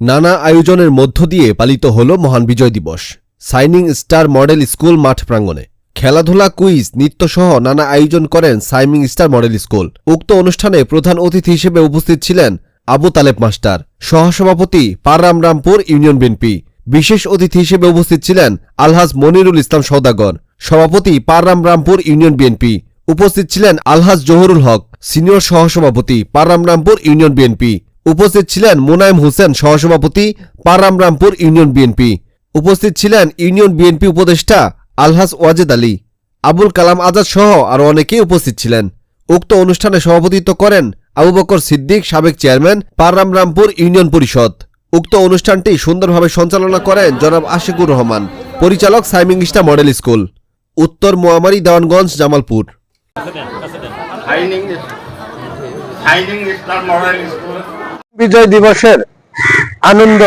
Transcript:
নানা আয়োজনের মধ্য দিয়ে পালিত হল মহান বিজয় দিবস। সাইনিং স্টার মডেল স্কুল মাঠ প্রাঙ্গণে। খেলাধুলা, কুইজ নৃত্যসহ নানা আয়োজন করেন সাইমিং স্টার মডেল স্কুল উক্ত অনুষ্ঠানে প্রধান অতিথি হিসেবে উপস্থিত ছিলেন আবু তালেব মাস্টার, সহসভাপতি পাররাম রামপুর, ইউনিয়ন বিএনপি। বিশেষ অতিথি হিসেবে উপস্থিত ছিলেন আলহাজ মনিরুল ইসলাম সওদাগর, সভাপতি পাররাম রামপুর, ইউনিয়ন বিএনপি। উপস্থিত ছিলেন আলহাজ জহুরুল হক, সিনিয়র সহসভাপতি পাররাম রামপুর, ইউনিয়ন বিএনপি। উপস্থিত ছিলেন মোনায়েম হোসেন সহসভাপতি পাররাম রামপুর ইউনিয়ন বিএনপি। উপস্থিত ছিলেন ইউনিয়ন বিএনপি উপদেষ্টা আলহাজ ওয়াজেদ আলী। আবুল কালাম আজাদ সহ আরও অনেকেই উপস্থিত ছিলেন। উক্ত অনুষ্ঠানে সভাপতিত্ব করেন আবু বকর সিদ্দিক সাবেক চেয়ারম্যান পাররাম রামপুর ইউনিয়ন পরিষদ। উক্ত অনুষ্ঠানটি সুন্দরভাবে সঞ্চালনা করেন জনাব আশিকুর রহমান পরিচালক সাইমিং স্টার মডেল স্কুল। উত্তর মোয়ামারি দেওয়ানগঞ্জ জামালপুর হাইনিং হাইনিং স্টার মডেল স্কুল বিজয় দিবসের আনন্দ।